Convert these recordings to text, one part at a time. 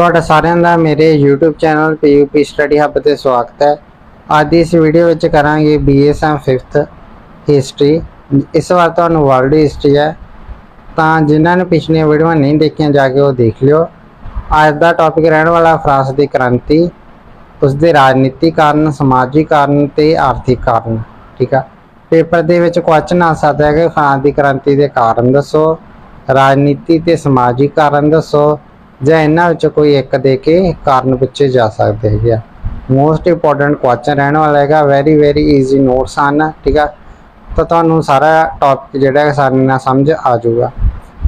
ਤੁਹਾਡਾ ਸਾਰਿਆਂ ਦਾ ਮੇਰੇ YouTube channel PUP study hub ਤੇ ਸਵਾਗਤ ਹੈ। ਅੱਜ ਦੀ ਇਸ ਵੀਡੀਓ ਵਿੱਚ ਕਰਾਂਗੇ BSM 5th ਹਿਸਟਰੀ ਇਸ ਵਾਰ ਤੁਹਾਨੂੰ ਵਰਲਡ ਹਿਸਟਰੀ ਹੈ। ਤਾਂ ਜਿਨ੍ਹਾਂ ਨੇ ਪਿਛਲੀਆਂ ਵੀਡੀਓਆਂ ਨਹੀਂ ਦੇਖੀਆਂ, ਜਾ ਕੇ ਉਹ ਦੇਖ ਲਿਓ। ਅੱਜ ਦਾ ਟੌਪਿਕ ਰਹਿਣ ਵਾਲਾ ਫਰਾਂਸ ਦੀ ਕ੍ਰਾਂਤੀ। ਉਸ ਦੇ ਰਾਜਨੀਤਿਕ ਕਾਰਨ, ਸਮਾਜਿਕ ਕਾਰਨ ਤੇ ਆਰਥਿਕ ਕਾਰਨ, ਠੀਕ ਆ? ਪੇਪਰ ਦੇ ਵਿੱਚ ਕੁਐਸਚਨ ਆ ਸਕਦਾ ਹੈ ਕਿ ਫਰਾਂਸ ਦੀ ਕ੍ਰਾਂਤੀ ਦੇ ਕਾਰਨ ਦੱਸੋ। ਰਾਜਨੀਤੀ ਤੇ ਸਮਾਜਿਕ ਕਾਰਨ ਦੱਸੋ। ਜਾਂ ਇਹਨਾਂ ਵਿੱਚ ਕੋਈ ਇੱਕ ਦੇ ਕੇ ਕਾਰਨ ਪੁੱਛੇ ਜਾ ਸਕਦੇ ਹੈਗੇ ਆ। ਮੋਸਟ ਇੰਪੋਰਟੈਂਟ ਕੁਐਸਚਨ ਰਹਿਣ ਵਾਲਾ ਹੈਗਾ ਵੈਰੀ ਵੈਰੀ ਈਜ਼ੀ ਨੋਟਸ ਹਨ, ਠੀਕ ਆ? ਤਾਂ ਤੁਹਾਨੂੰ ਸਾਰਾ ਟੌਪਿਕ ਜਿਹੜਾ ਹੈ ਆਸਾਨੀ ਨਾਲ ਸਮਝ ਆ ਜਾਊਗਾ।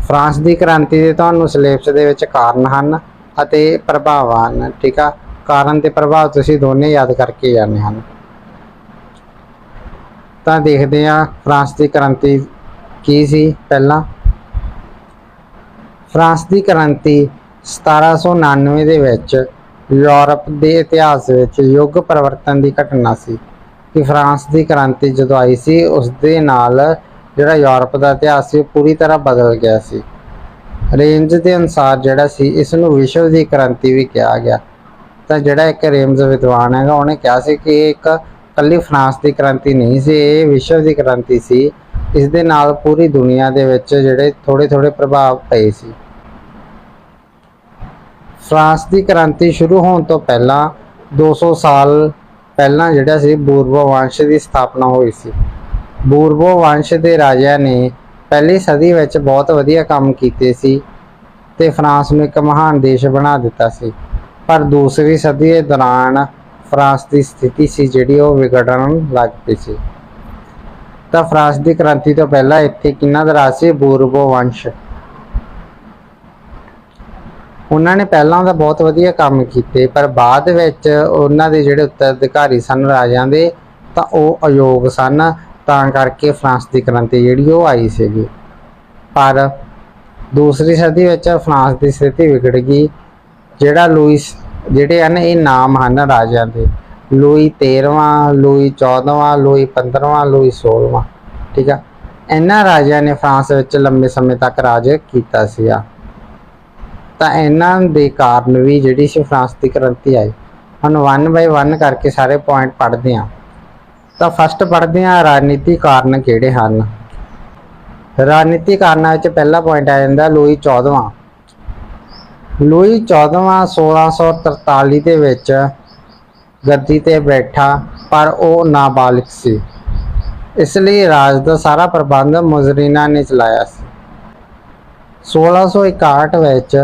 ਫਰਾਂਸ ਦੀ ਕ੍ਰਾਂਤੀ ਦੇ ਤੁਹਾਨੂੰ ਸਿਲੇਬਸ ਦੇ ਵਿੱਚ ਕਾਰਨ ਹਨ ਅਤੇ ਪ੍ਰਭਾਵ ਹਨ, ਠੀਕ ਆ? ਕਾਰਨ ਤੇ ਪ੍ਰਭਾਵ ਤੁਸੀਂ ਦੋਨੇ ਯਾਦ ਕਰਕੇ ਜਾਣੇ ਹਨ। ਤਾਂ ਦੇਖਦੇ ਹਾਂ ਫਰਾਂਸ ਦੀ ਕ੍ਰਾਂਤੀ ਕੀ ਸੀ ਪਹਿਲਾਂ। ਫਰਾਂਸ ਦੀ ਕ੍ਰਾਂਤੀ 1799 ਦੇ ਵਿੱਚ ਯੂਰਪ ਦੇ ਇਤਿਹਾਸ ਵਿੱਚ ਯੁੱਗ ਪਰਿਵਰਤਨ ਦੀ ਘਟਨਾ ਸੀ ਕਿ ਫਰਾਂਸ ਦੀ ਕ੍ਰਾਂਤੀ ਜਦੋਂ ਆਈ ਸੀ, ਉਸ ਦੇ ਨਾਲ ਜਿਹੜਾ ਯੂਰਪ ਦਾ ਇਤਿਹਾਸ ਸੀ, ਉਹ ਪੂਰੀ ਤਰ੍ਹਾਂ ਬਦਲ ਗਿਆ ਸੀ। ਰੇਂਜ ਦੇ ਅਨੁਸਾਰ ਜਿਹੜਾ ਸੀ ਇਸ ਨੂੰ ਵਿਸ਼ਵ ਦੀ ਕ੍ਰਾਂਤੀ ਵੀ ਕਿਹਾ ਗਿਆ। ਤਾਂ ਜਿਹੜਾ ਇੱਕ ਰੇਮਜ਼ ਵਿਦਵਾਨ ਹੈਗਾ, ਉਹਨੇ ਕਿਹਾ ਸੀ ਕਿ ਇਹ ਇੱਕ ਕੱਲੀ ਫਰਾਂਸ ਦੀ ਕ੍ਰਾਂਤੀ ਨਹੀਂ ਸੀ, ਇਹ ਵਿਸ਼ਵ ਦੀ ਕ੍ਰਾਂਤੀ ਸੀ। ਇਸ ਦੇ ਨਾਲ ਪੂਰੀ ਦੁਨੀਆ ਦੇ ਵਿੱਚ ਜਿਹੜੇ ਥੋੜੇ ਥੋੜੇ ਪ੍ਰਭਾਵ ਪਏ ਸੀ। ਫਰਾਂਸ ਦੀ ਕ੍ਰਾਂਤੀ ਸ਼ੁਰੂ ਹੋਣ ਤੋਂ ਪਹਿਲਾਂ 200 ਸਾਲ ਪਹਿਲਾਂ ਜਿਹੜਾ ਸੀ, ਬੂਰਬੋ ਵੰਸ਼ ਦੀ ਸਥਾਪਨਾ ਹੋਈ ਸੀ। ਬੂਰਬੋ ਵੰਸ਼ ਦੇ ਰਾਜਿਆਂ ਨੇ ਪਹਿਲੀ ਸਦੀ ਵਿੱਚ ਬਹੁਤ ਵਧੀਆ ਕੰਮ ਕੀਤੇ ਸੀ ਤੇ ਫਰਾਂਸ ਨੂੰ ਇੱਕ ਮਹਾਨ ਦੇਸ਼ ਬਣਾ ਦਿੱਤਾ ਸੀ। ਪਰ ਦੂਸਰੀ ਸਦੀ ਦੇ ਦੌਰਾਨ ਫਰਾਂਸ ਦੀ ਸਥਿਤੀ ਸੀ ਜਿਹੜੀ ਉਹ ਵਿਗੜਨ ਲੱਗ ਪਈ ਸੀ। ਤਾਂ ਫਰਾਂਸ ਦੀ ਕ੍ਰਾਂਤੀ ਤੋਂ ਪਹਿਲਾਂ ਇੱਥੇ ਕਿੰਨਾ ਦਾ ਰਾਜ ਸੀ? ਬੂਰਬੋ ਵੰਸ਼ ਉਹਨਾਂ ਨੇ ਪਹਿਲਾਂ ਤਾਂ ਬਹੁਤ ਵਧੀਆ ਕੰਮ ਕੀਤੇ, ਪਰ ਬਾਅਦ ਵਿੱਚ ਉਹਨਾਂ ਦੇ ਜਿਹੜੇ ਉੱਤਰਾਧਿਕਾਰੀ ਸਨ ਰਾਜਿਆਂ ਦੇ, ਤਾਂ ਉਹ ਅਯੋਗ ਸਨ, ਤਾਂ ਕਰਕੇ ਫਰਾਂਸ ਦੀ ਕ੍ਰਾਂਤੀ ਜਿਹੜੀ ਉਹ ਆਈ ਸੀਗੀ। ਪਰ ਦੂਸਰੀ ਸਦੀ ਵਿੱਚ ਫਰਾਂਸ ਦੀ ਸਥਿਤੀ ਵਿਗੜ ਗਈ, ਜਿਹੜਾ ਲੂਈਸ ਜਿਹੜੇ ਹਨ ਇਹ ਨਾਮ ਹਨ ਰਾਜਿਆਂ ਦੇ। ਲੂਈ 13ਵਾਂ ਲੂਈ 14ਵਾਂ ਲੂਈ 15ਵਾਂ ਲੂਈ 16ਵਾਂ ਠੀਕ ਆ। ਇਹਨਾਂ ਰਾਜਿਆਂ ਨੇ ਫਰਾਂਸ ਵਿੱਚ ਲੰਬੇ ਸਮੇਂ ਤੱਕ ਰਾਜ ਕੀਤਾ ਸੀਗਾ। ਤਾਂ ਇਹਨਾਂ ਦੇ ਕਾਰਨ ਵੀ ਜਿਹੜੀ ਸੀ ਫਰਾਂਸ ਦੀ ਕ੍ਰਾਂਤੀ ਆਈ। ਹੁਣ 1 ਬਾਈ 1 ਕਰਕੇ ਸਾਰੇ ਪੁਆਇੰਟ ਪੜ੍ਹਦੇ ਹਾਂ। ਤਾਂ ਫਸਟ ਪੜ੍ਹਦੇ ਹਾਂ ਰਾਜਨੀਤੀ ਕਾਰਨ ਕਿਹੜੇ ਹਨ। ਰਾਜਨੀਤੀ ਕਾਰਨਾਂ ਵਿੱਚ ਪਹਿਲਾ ਪੁਆਇੰਟ ਆ ਜਾਂਦਾ ਲੂਈ 14ਵਾਂ ਲੂਈ 14ਵਾਂ 1643 ਦੇ ਵਿੱਚ ਗੱਦੀ ਤੇ ਬੈਠਾ, ਪਰ ਉਹ ਨਾਬਾਲਗ ਸੀ। ਇਸ ਲਈ ਰਾਜ ਦਾ ਸਾਰਾ ਪ੍ਰਬੰਧ ਮੁਜ਼ਰੀਨਾ ਨੇ ਚਲਾਇਆ ਸੀ। 1661 ਵਿੱਚ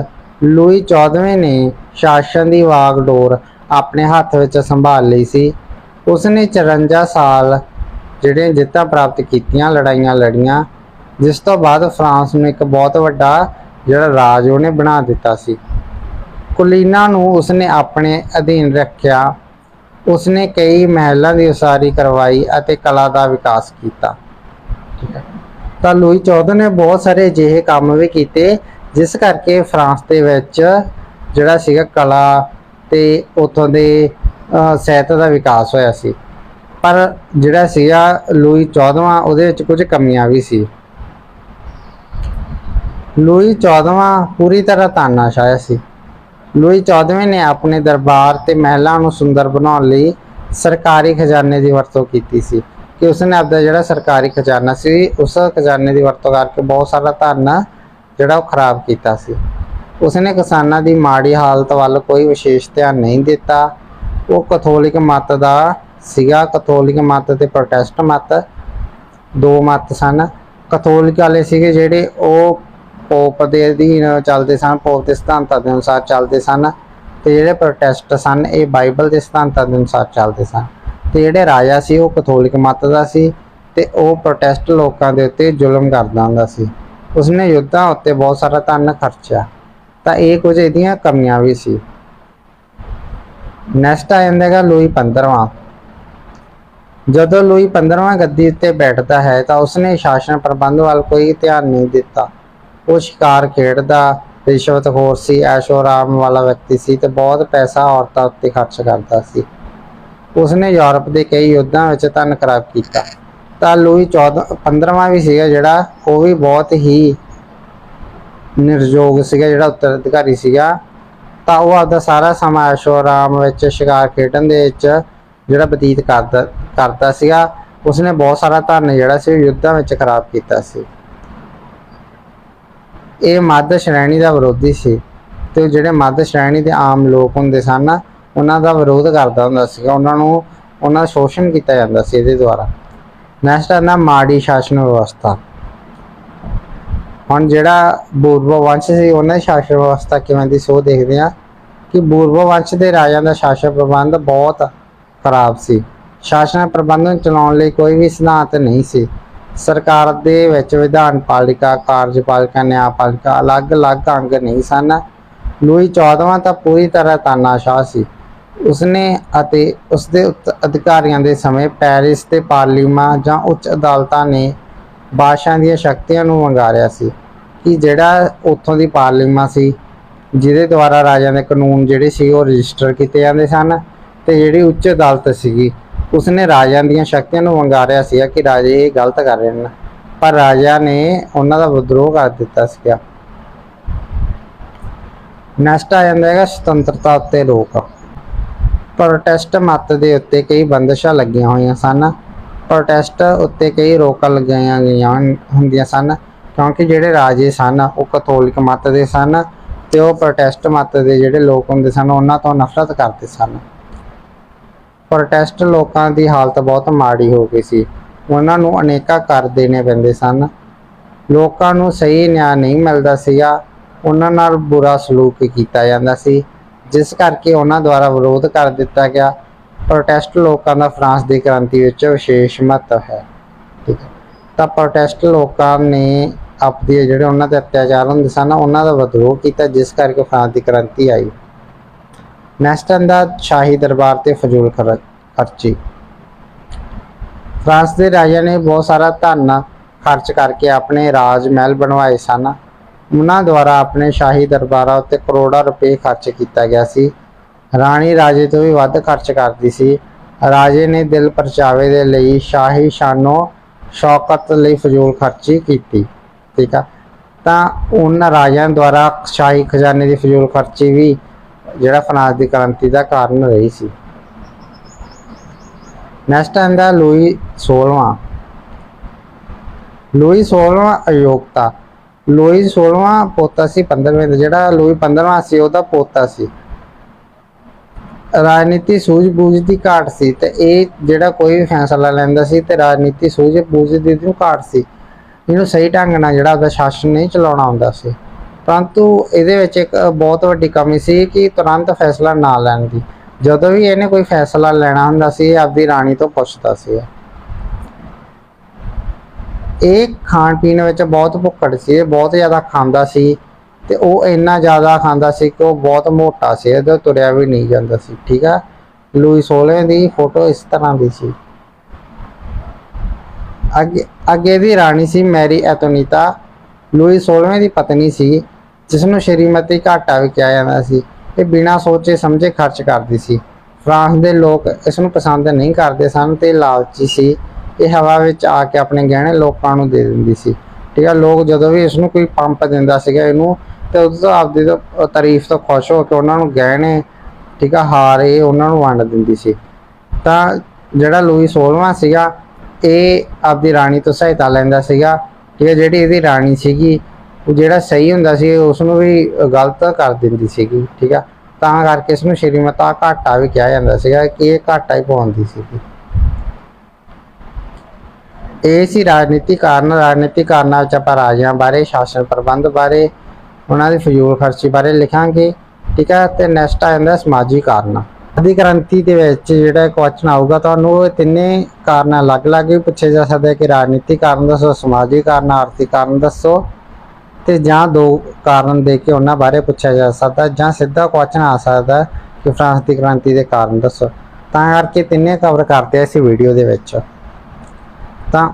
ਲੂਈ 14ਵੇਂ ਨੇ ਸ਼ਾਸਨ ਦੀ ਵਾਗਡੋਰ ਆਪਣੇ ਹੱਥ ਵਿੱਚ ਸੰਭਾਲ ਲਈ ਸੀ। ਉਸਨੇ 54 ਸਾਲ ਜਿਹੜੇ ਜਿੱਤਾਂ ਪ੍ਰਾਪਤ ਕੀਤੀਆਂ, ਲੜਾਈਆਂ ਲੜੀਆਂ, ਜਿਸ ਤੋਂ ਬਾਅਦ ਫਰਾਂਸ ਨੂੰ ਇੱਕ ਬਹੁਤ ਵੱਡਾ ਜਿਹੜਾ ਰਾਜ ਉਹਨੇ ਬਣਾ ਦਿੱਤਾ ਸੀ। ਕੁਲੀਨਾ ਨੂੰ ਉਸਨੇ ਆਪਣੇ ਅਧੀਨ ਰੱਖਿਆ। ਉਸਨੇ ਕਈ ਮਹਿਲਾਂ ਦੀ ਉਸਾਰੀ ਕਰਵਾਈ ਅਤੇ ਕਲਾ ਦਾ ਵਿਕਾਸ ਕੀਤਾ। ਤਾਂ ਲੂਈ 14 ਨੇ ਬਹੁਤ ਸਾਰੇ ਅਜਿਹੇ ਕੰਮ ਵੀ ਕੀਤੇ ਜਿਸ ਕਰਕੇ ਫਰਾਂਸ ਦੇ ਵਿੱਚ ਜਿਹੜਾ ਸੀਗਾ ਕਲਾ ਤੇ ਉਥੋਂ ਦੇ ਅਹ, ਦਾ ਵਿਕਾਸ ਹੋਇਆ ਸੀ। ਪਰ ਜਿਹੜਾ ਸੀਗਾ ਲੂਈ 14ਵਾਂ ਉਹਦੇ ਵਿੱਚ ਕੁਝ ਕਮੀਆਂ ਵੀ ਸੀ। ਲੂਈ 14ਵਾਂ ਪੂਰੀ ਤਰ੍ਹਾਂ ਤਾਨਾਸ਼ਾਹ ਸੀ। ਲੂਈ 14ਵੇਂ ਨੇ ਆਪਣੇ ਦਰਬਾਰ ਤੇ ਮਹਿਲਾਂ ਨੂੰ ਸੁੰਦਰ ਬਣਾਉਣ ਲਈ ਸਰਕਾਰੀ ਖਜ਼ਾਨੇ ਦੀ ਵਰਤੋਂ ਕੀਤੀ ਸੀ। ਕਿ ਉਸਨੇ ਆਪਦਾ ਜਿਹੜਾ ਸਰਕਾਰੀ ਖਜ਼ਾਨਾ ਸੀ ਉਸ ਖਜ਼ਾਨੇ ਦੀ ਵਰਤੋਂ ਕਰਕੇ ਬਹੁਤ ਸਾਰਾ ਧਨ ਜਿਹੜਾ ਉਹ ਖਰਾਬ ਕੀਤਾ ਸੀ। ਉਸਨੇ ਕਿਸਾਨਾਂ ਦੀ ਮਾੜੀ ਹਾਲਤ ਵੱਲ ਕੋਈ ਵਿਸ਼ੇਸ਼ ਧਿਆਨ ਨਹੀਂ ਦਿੱਤਾ। ਉਹ ਕੈਥੋਲਿਕ ਮਤ ਦਾ ਸੀਗਾ। ਕੈਥੋਲਿਕ ਮਤ ਤੇ ਪ੍ਰੋਟੈਸਟ ਮਤ ਦੋ ਮਤ ਸਨ। ਕੈਥੋਲਿਕ ਵਾਲੇ ਸੀਗੇ ਜਿਹੜੇ ਉਹ ਪੋਪ ਦੇ ਅਧੀਨ ਚੱਲਦੇ ਸਨ, ਪੋਪ ਦੇ ਸਿਧਾਂਤਾਂ ਦੇ ਅਨੁਸਾਰ ਚੱਲਦੇ ਸਨ ਤੇ ਜਿਹੜੇ ਪ੍ਰੋਟੈਸਟ ਸਨ, ਇਹ ਬਾਈਬਲ ਦੇ ਸਿਧਾਂਤਾਂ ਦੇ ਅਨੁਸਾਰ ਚੱਲਦੇ ਸਨ। ਤੇ ਜਿਹੜੇ ਰਾਜਾ ਸੀ, ਉਹ ਕੈਥੋਲਿਕ ਮਤ ਦਾ ਸੀ ਤੇ ਉਹ ਪ੍ਰੋਟੈਸਟ ਲੋਕਾਂ ਦੇ ਉੱਤੇ ਜ਼ੁਲਮ ਕਰਦਾ ਹੁੰਦਾ ਸੀ। ਉਸਨੇ ਯੁੱਧਾਂ ਉੱਤੇ ਬਹੁਤ ਸਾਰਾ ਧਨ ਖਰਚਿਆ। ਤਾਂ ਇਹ ਕੁਝ ਇਹਦੀਆਂ ਕਮੀਆਂ ਵੀ ਸੀ। ਨੈਕਸਟ ਆ ਜਾਂਦਾ ਹੈਗਾ ਲੂਈ 15ਵਾਂ ਜਦੋਂ ਲੂਈ 15ਵਾਂ ਗੱਦੀ ਉੱਤੇ ਬੈਠਦਾ ਹੈ ਤਾਂ ਉਸਨੇ ਸ਼ਾਸਨ ਪ੍ਰਬੰਧ ਵੱਲ ਕੋਈ ਧਿਆਨ ਨਹੀਂ ਦਿੱਤਾ। ਉਹ ਸ਼ਿਕਾਰ ਖੇਡਦਾ ਰਿਸ਼ਵਤਖੋਰ ਸੀ ਐਸ਼ੋਰਾਮ ਵਾਲਾ ਵਿਅਕਤੀ ਸੀ ਤੇ ਬਹੁਤ ਪੈਸਾ ਔਰਤਾਂ ਉੱਤੇ ਖਰਚ ਕਰਦਾ ਸੀ। ਉਸਨੇ ਯੂਰਪ ਦੇ ਕਈ ਯੁੱਧਾਂ ਵਿੱਚ ਧਨ ਖਰਾਬ ਕੀਤਾ। ਤਾਂ ਲੂਈ 14 15ਵਾਂ ਵੀ ਸੀਗਾ ਜਿਹੜਾ, ਉਹ ਵੀ ਬਹੁਤ ਹੀ ਨਿਰਯੋਗ ਸੀਗਾ ਜਿਹੜਾ ਉੱਤਰਾਧਿਕਾਰੀ ਸੀਗਾ। ਤਾਂ ਉਹ ਆਪਦਾ ਸਾਰਾ ਸਮਾਂ ਐਸ਼ੋ ਵਿੱਚ ਸ਼ਿਕਾਰ ਖੇਡਣ ਦੇ ਵਿੱਚ ਜਿਹੜਾ ਬਤੀਤ ਕਰਦਾ ਕਰਦਾ ਸੀਗਾ। ਉਸਨੇ ਬਹੁਤ ਸਾਰਾ ਧਨ ਜਿਹੜਾ ਸੀ, ਉਹ ਯੁੱਧਾਂ ਵਿੱਚ ਖਰਾਬ ਕੀਤਾ ਸੀ। ਇਹ ਮੱਧ ਸ਼੍ਰੇਣੀ ਦਾ ਵਿਰੋਧੀ ਸੀ ਤੇ ਉਹ ਜਿਹੜੇ ਮੱਧ ਸ਼੍ਰੇਣੀ ਦੇ ਆਮ ਲੋਕ ਹੁੰਦੇ ਸਨ, ਉਹਨਾਂ ਦਾ ਵਿਰੋਧ ਕਰਦਾ ਹੁੰਦਾ ਸੀਗਾ। ਉਹਨਾਂ ਨੂੰ, ਉਹਨਾਂ ਦਾ ਸ਼ੋਸ਼ਣ ਕੀਤਾ ਜਾਂਦਾ ਸੀ ਇਹਦੇ ਦੁਆਰਾ। ਨੈਕਸਟ ਆਉਂਦਾ ਮਾੜੀ ਸ਼ਾਸਨ ਵਿਵਸਥਾ। ਹੁਣ ਜਿਹੜਾ ਬੂਰਬਾ ਵੰਸ਼ ਸੀ, ਉਹਨਾਂ ਦੀ ਸ਼ਾਸਨ ਵਿਵਸਥਾ ਕਿਵੇਂ ਦੀ ਸੋ ਦੇਖਦੇ ਆ ਕਿ ਬੂਰਬਾ ਵੰਸ਼ ਦੇ ਰਾਜਾਂ ਦਾ ਸ਼ਾਸਨ ਪ੍ਰਬੰਧ ਬਹੁਤ ਖਰਾਬ ਸੀ। ਸ਼ਾਸਨ ਪ੍ਰਬੰਧ ਨੂੰ ਚਲਾਉਣ ਲਈ ਕੋਈ ਵੀ ਸਿਧਾਂਤ ਨਹੀਂ ਸੀ। ਸਰਕਾਰ ਦੇ ਵਿੱਚ ਵਿਧਾਨ ਪਾਲਿਕਾ, ਕਾਰਜਪਾਲਿਕਾ ਨਿਆਂਪਾਲਿਕਾ ਅਲੱਗ-ਅਲੱਗ ਅੰਗ ਨਹੀਂ ਸਨ। ਲੂਈ 14ਵਾਂ ਤਾਂ ਪੂਰੀ ਤਰ੍ਹਾਂ ਤਾਨਾਸ਼ਾਹ ਸੀ। ਉਸਨੇ ਅਤੇ ਉਸਦੇ ਉੱਤ ਅਧਿਕਾਰੀਆਂ ਦੇ ਸਮੇਂ ਪੈਰਿਸ ਤੇ ਪਾਰਲੀਮਾ ਜਾਂ ਉੱਚ ਅਦਾਲਤਾਂ ਨੇ ਬਾਦਸ਼ਾਹ ਦੀਆਂ ਸ਼ਕਤੀਆਂ ਨੂੰ ਵੰਗਾਰਿਆ ਸੀ ਕਿ ਜਿਹੜਾ ਉੱਥੋਂ ਦੀ ਪਾਰਲੀਮਾ ਸੀ, ਜਿਹਦੇ ਦੁਆਰਾ ਰਾਜਿਆਂ ਦੇ ਕਾਨੂੰਨ ਜਿਹੜੇ ਸੀ ਉਹ ਰਜਿਸਟਰ ਕੀਤੇ ਜਾਂਦੇ ਸਨ ਤੇ ਜਿਹੜੀ ਉੱਚ ਅਦਾਲਤ ਸੀਗੀ, ਉਸਨੇ ਰਾਜਿਆਂ ਦੀਆਂ ਸ਼ਕਤੀਆਂ ਨੂੰ ਵੰਗਾਰਿਆ ਸੀ ਕਿ ਰਾਜੇ ਇਹ ਗਲਤ ਕਰ ਰਹੇ ਨੇ ਪਰ ਰਾਜਾ ਨੇ ਉਹਨਾਂ ਦਾ ਵਿਦਰੋਹ ਕਰ ਦਿੱਤਾ ਸੀਗਾ। ਨੈਕਸਟ ਆ ਜਾਂਦਾ ਹੈਗਾ ਸੁਤੰਤਰਤਾ ਉੱਤੇ ਲੋਕ। ਪ੍ਰੋਟੈਸਟ ਮਤ ਦੇ ਉੱਤੇ ਕਈ ਬੰਦਸ਼ਾਂ ਲੱਗੀਆਂ ਹੋਈਆਂ ਸਨ। ਪ੍ਰੋਟੈਸਟ ਉੱਤੇ ਕਈ ਰੋਕਾਂ ਲਗਾਈਆਂ ਗਈਆਂ ਹੁੰਦੀਆਂ ਸਨ, ਕਿਉਂਕਿ ਜਿਹੜੇ ਰਾਜੇ ਸਨ, ਉਹ ਕੈਥੋਲਿਕ ਮਤ ਦੇ ਸਨ ਤੇ ਉਹ ਪ੍ਰੋਟੈਸਟ ਮਤ ਦੇ ਜਿਹੜੇ ਲੋਕ ਹੁੰਦੇ ਸਨ, ਉਹਨਾਂ ਤੋਂ ਨਫ਼ਰਤ ਕਰਦੇ ਸਨ। ਪ੍ਰੋਟੈਸਟ ਲੋਕਾਂ ਦੀ ਹਾਲਤ ਬਹੁਤ ਮਾੜੀ ਹੋ ਗਈ ਸੀ। ਉਹਨਾਂ ਨੂੰ ਅਨੇਕਾਂ ਕਰ ਦੇਣੇ ਪੈਂਦੇ ਸਨ। ਲੋਕਾਂ ਨੂੰ ਸਹੀ ਨਿਆਂ ਨਹੀਂ ਮਿਲਦਾ ਸੀਗਾ। ਉਹਨਾਂ ਨਾਲ ਬੁਰਾ ਸਲੂਕ ਕੀਤਾ ਜਾਂਦਾ ਸੀ। ਜਿਸ ਕਰਕੇ ਉਹਨਾਂ ਦੁਆਰਾ ਵਿਰੋਧ ਕਰ ਦਿੱਤਾ ਗਿਆ। ਪ੍ਰੋਟੈਸਟ ਲੋਕਾਂ ਦਾ ਫਰਾਂਸ ਦੀ ਕ੍ਰਾਂਤੀ ਵਿੱਚ ਵਿਸ਼ੇਸ਼ ਮਹੱਤਵ ਹੈ। ਠੀਕ ਹੈ। ਤਾਂ ਪ੍ਰੋਟੈਸਟ ਲੋਕਾਂ ਨੇ ਆਪਦੇ ਜਿਹੜੇ ਉਹਨਾਂ ਤੇ ਅਤਿਆਚਾਰ ਹੁੰਦੇ ਸਨ, ਉਹਨਾਂ ਦਾ ਵਿਦਰੋਹ ਕੀਤਾ, ਜਿਸ ਕਰਕੇ ਫਰਾਂਸ ਦੀ ਕ੍ਰਾਂਤੀ ਆਈ। ਨੈਕਸਟ ਆਂਦਾ ਸ਼ਾਹੀ ਦਰਬਾਰ ਤੇ ਫਜ਼ੂਲ ਖਰ- ਖਰਚੀ ਫਰਾਂਸ ਦੇ ਰਾਜਾ ਨੇ ਬਹੁਤ ਸਾਰਾ ਧਨ ਖਰਚ ਕਰਕੇ ਆਪਣੇ ਰਾਜ ਮਹਿਲ ਬਣਵਾਏ ਸਨ। ਉਹਨਾਂ ਦੁਆਰਾ ਆਪਣੇ ਸ਼ਾਹੀ ਦਰਬਾਰਾਂ ਉੱਤੇ ਕਰੋੜਾਂ ਰੁਪਏ ਖਰਚ ਕੀਤਾ ਗਿਆ ਸੀ। ਰਾਣੀ ਰਾਜੇ ਤੋਂ ਵੀ ਵੱਧ ਖਰਚ ਕਰਦੀ ਸੀ। ਰਾਜੇ ਨੇ ਦਿਲ ਪਰਚਾਵੇ ਦੇ ਲਈ ਸ਼ਾਹੀ ਸ਼ਾਨੋ ਸ਼ੌਕਤ ਲਈ ਫਜ਼ੂਲ ਖਰਚੀ ਕੀਤੀ, ਠੀਕ ਆ? ਤਾਂ ਉਹਨਾਂ ਰਾਜਿਆਂ ਦੁਆਰਾ ਸ਼ਾਹੀ ਖਜ਼ਾਨੇ ਦੀ ਫਜ਼ੂਲ ਖਰਚੀ ਵੀ ਜਿਹੜਾ ਫਰਾਂਸ ਦੀ ਕ੍ਰਾਂਤੀ ਦਾ ਕਾਰਨ ਰਹੀ ਸੀ। ਨੈਕਸਟ ਆਂਦਾ ਲੂਈ 16ਵਾਂ ਲੂਈ 16ਵਾਂ ਅਯੋਗਤਾ ਲੂਈ 16ਵਾਂ ਪੋਤਾ ਸੀ 15ਵੇਂ ਦਾ। ਜਿਹੜਾ ਲੂਈ 15ਵਾਂ ਸੀ, ਉਹਦਾ ਪੋਤਾ ਸੀ। ਰਾਜਨੀਤੀ ਸੂਝ-ਬੂਝ ਦੀ ਘਾਟ ਸੀ ਤੇ ਇਹ ਜਿਹੜਾ ਕੋਈ ਵੀ ਫੈਸਲਾ ਲੈਂਦਾ ਸੀ ਤੇ ਰਾਜਨੀਤੀ ਸੂਝ-ਬੂਝ ਦੀ ਨੂੰ ਘਾਟ ਸੀ। ਇਹਨੂੰ ਸਹੀ ਢੰਗ ਨਾਲ ਜਿਹੜਾ ਉਹਦਾ ਸ਼ਾਸਨ ਨਹੀਂ ਚਲਾਉਣਾ ਆਉਂਦਾ ਸੀ। ਪਰੰਤੂ ਇਹਦੇ ਵਿੱਚ ਇੱਕ ਬਹੁਤ ਵੱਡੀ ਕਮੀ ਸੀ ਕਿ ਤੁਰੰਤ ਫੈਸਲਾ ਨਾ ਲੈਣ ਦੀ। ਜਦੋਂ ਵੀ ਇਹਨੇ ਕੋਈ ਫੈਸਲਾ ਲੈਣਾ ਹੁੰਦਾ ਸੀ, ਆਪਦੀ ਰਾਣੀ ਤੋਂ ਪੁੱਛਦਾ ਸੀ। ਇਹ ਖਾਣ ਪੀਣ ਵਿੱਚ ਬਹੁਤ ਭੁੱਖੜ ਸੀ, ਇਹ ਬਹੁਤ ਜ਼ਿਆਦਾ ਖਾਂਦਾ ਸੀ ਤੇ ਉਹ ਇੰਨਾ ਜ਼ਿਆਦਾ ਖਾਂਦਾ ਸੀ ਕਿ ਉਹ ਬਹੁਤ ਮੋਟਾ ਸੀ, ਇਹਦੇ ਤੁਰਿਆ ਵੀ ਨਹੀਂ ਜਾਂਦਾ ਸੀ, ਠੀਕ ਆ? ਲੂਈ 16 ਦੀ ਫੋਟੋ ਇਸ ਤਰ੍ਹਾਂ ਦੀ ਸੀ। ਅੱਗੇ ਅੱਗੇ ਦੀ ਰਾਣੀ ਸੀ ਮੈਰੀ ਐਤੋਨੀਤਾ ਲੂਈ 16ਵੇਂ ਦੀ ਪਤਨੀ ਸੀ ਜਿਸ ਨੂੰ ਸ਼੍ਰੀਮਤੀ ਘਾਟਾ ਵੀ ਕਿਹਾ ਜਾਂਦਾ ਸੀ। ਇਹ ਬਿਨਾਂ ਸੋਚੇ ਸਮਝੇ ਖਰਚ ਕਰਦੀ ਸੀ। ਫਰਾਂਸ ਦੇ ਲੋਕ ਇਸ ਨੂੰ ਪਸੰਦ ਨਹੀਂ ਕਰਦੇ ਸਨ ਤੇ ਲਾਲਚੀ ਸੀ। ਇਹ ਹਵਾ ਵਿੱਚ ਆ ਕੇ ਆਪਣੇ ਗਹਿਣੇ ਲੋਕਾਂ ਨੂੰ ਦੇ ਦਿੰਦੀ ਸੀ। ਠੀਕ ਆ, ਲੋਕ ਜਦੋਂ ਵੀ ਇਸ ਨੂੰ ਕੋਈ ਪੰਪ ਦਿੰਦਾ ਸੀਗਾ ਇਹਨੂੰ, ਤੇ ਉਦੋਂ ਤੋਂ ਆਪਦੀ ਤੋਂ ਤਾਰੀਫ ਤੋਂ ਖੁਸ਼ ਹੋ ਕੇ ਉਹਨਾਂ ਨੂੰ ਗਹਿਣੇ, ਠੀਕ ਆ, ਹਾਰ ਇਹ ਉਹਨਾਂ ਨੂੰ ਵੰਡ ਦਿੰਦੀ ਸੀ। ਤਾਂ ਜਿਹੜਾ ਲੂਈ 16ਵਾਂ ਸੀਗਾ, ਇਹ ਆਪਦੀ ਰਾਣੀ ਤੋਂ ਸਹਾਇਤਾ ਲੈਂਦਾ ਸੀਗਾ। ਠੀਕ ਹੈ ਜਿਹੜੀ ਇਹਦੀ ਰਾਣੀ ਸੀਗੀ, ਉਹ ਜਿਹੜਾ ਸਹੀ ਹੁੰਦਾ ਸੀ ਉਸ ਨੂੰ ਵੀ ਗਲਤ ਕਰ ਦਿੰਦੀ ਸੀਗੀ। ਠੀਕ ਆ, ਤਾਂ ਕਰਕੇ ਇਸ ਨੂੰ ਸ਼੍ਰੀਮਤਾ ਘਾਟਾ ਵੀ ਕਿਹਾ ਜਾਂਦਾ ਸੀਗਾ ਕਿ ਇਹ ਘਾਟਾ ਹੀ ਪਾਉਂਦੀ ਸੀਗੀ। ਇਹ ਸੀ ਰਾਜਨੀਤਿਕ ਕਾਰਨ ਰਾਜਨੀਤਿਕ ਕਾਰਨਾਂ ਵਿੱਚ ਆਪਾਂ ਰਾਜਿਆਂ ਬਾਰੇ, ਸ਼ਾਸਨ ਪ੍ਰਬੰਧ ਬਾਰੇ, ਉਹਨਾਂ ਦੀ ਫਜ਼ੂਲ ਖਰਚੀ ਬਾਰੇ ਲਿਖਾਂਗੇ, ਠੀਕ ਹੈ? ਤੇ ਨੈਕਸਟ ਆ ਜਾਂਦਾ ਸਮਾਜਿਕ ਕਾਰਨ। ਆਦੀ ਕ੍ਰਾਂਤੀ ਦੇ ਵਿੱਚ ਜਿਹੜਾ ਕੁਐਸਚਨ ਆਊਗਾ, ਤੁਹਾਨੂੰ ਇਹ ਤਿੰਨੇ ਕਾਰਨ ਅਲੱਗ-ਅਲੱਗ ਵੀ ਪੁੱਛੇ ਜਾ ਸਕਦੇ ਕਿ ਰਾਜਨੀਤਿਕ ਕਾਰਨ ਦੱਸੋ, ਸਮਾਜਿਕ ਕਾਰਨ, ਆਰਥਿਕ ਕਾਰਨ ਦੱਸੋ। ਤੇ ਜਾਂ ਦੋ ਕਾਰਨ ਦੇ ਕੇ ਉਹਨਾਂ ਬਾਰੇ ਪੁੱਛਿਆ ਜਾ ਸਕਦਾ, ਜਾਂ ਸਿੱਧਾ ਕੁਐਸਚਨ ਆ ਸਕਦਾ ਕਿ ਫਰਾਂਸ ਦੀ ਕ੍ਰਾਂਤੀ ਦੇ ਕਾਰਨ ਦੱਸੋ। ਤਾਂ ਕਰਕੇ ਤਿੰਨੇ ਕਵਰ ਕਰਦੇ ਆ ਇਸ ਵੀਡੀਓ ਦੇ ਵਿੱਚ। ਤਾਂ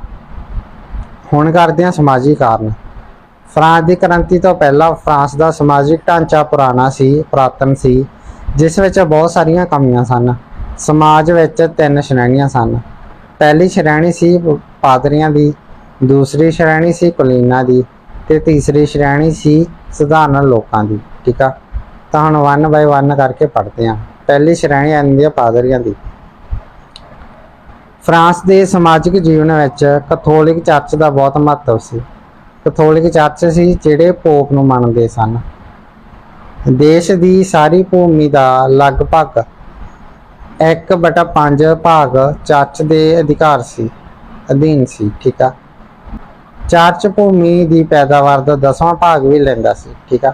ਹੁਣ ਕਰਦੇ ਹਾਂ ਸਮਾਜਿਕ ਕਾਰਨ। ਫਰਾਂਸ ਦੀ ਕ੍ਰਾਂਤੀ ਤੋਂ ਪਹਿਲਾਂ ਫਰਾਂਸ ਦਾ ਸਮਾਜਿਕ ਢਾਂਚਾ ਪੁਰਾਣਾ ਸੀ, ਪੁਰਾਤਨ ਸੀ, ਜਿਸ ਵਿੱਚ ਬਹੁਤ ਸਾਰੀਆਂ ਕਮੀਆਂ ਸਨ। ਸਮਾਜ ਵਿੱਚ ਤਿੰਨ ਸ਼੍ਰੇਣੀਆਂ ਸਨ। ਪਹਿਲੀ ਸ਼੍ਰੇਣੀ ਸੀ ਪਾਦਰੀਆਂ ਦੀ, ਦੂਸਰੀ ਸ਼੍ਰੇਣੀ ਸੀ ਕੁਲੀਨਾਂ ਦੀ ਤੇ ਤੀਸਰੀ ਸ਼੍ਰੇਣੀ ਸੀ ਸਧਾਰਨ ਲੋਕਾਂ ਦੀ, ਠੀਕ ਆ? ਤਾਂ ਹੁਣ 1 ਬਾਈ 1 ਕਰਕੇ ਪੜ੍ਹਦੇ ਹਾਂ। ਪਹਿਲੀ ਸ਼੍ਰੇਣੀ ਆਉਂਦੀ ਹੈ ਪਾਦਰੀਆਂ ਦੀ। ਫਰਾਂਸ ਦੇ ਸਮਾਜਿਕ ਜੀਵਨ ਵਿੱਚ ਕੈਥੋਲਿਕ ਚਰਚ ਦਾ ਬਹੁਤ ਮਹੱਤਵ ਸੀ। ਕੈਥੋਲਿਕ ਚਰਚ ਸੀ ਜਿਹੜੇ ਪੋਪ ਨੂੰ ਮੰਨਦੇ ਸਨ। ਦੇਸ਼ ਦੀ ਸਾਰੀ ਭੂਮੀ ਦਾ ਲਗਭਗ 1/5 ਭਾਗ ਚਰਚ ਦੇ ਅਧਿਕਾਰ ਸੀ, ਅਧੀਨ ਸੀ, ਠੀਕ ਆ? ਚਰਚ ਭੂਮੀ ਦੀ ਪੈਦਾਵਾਰ ਦਾ ਦਸਵਾਂ ਭਾਗ ਵੀ ਲੈਂਦਾ ਸੀ, ਠੀਕ ਆ?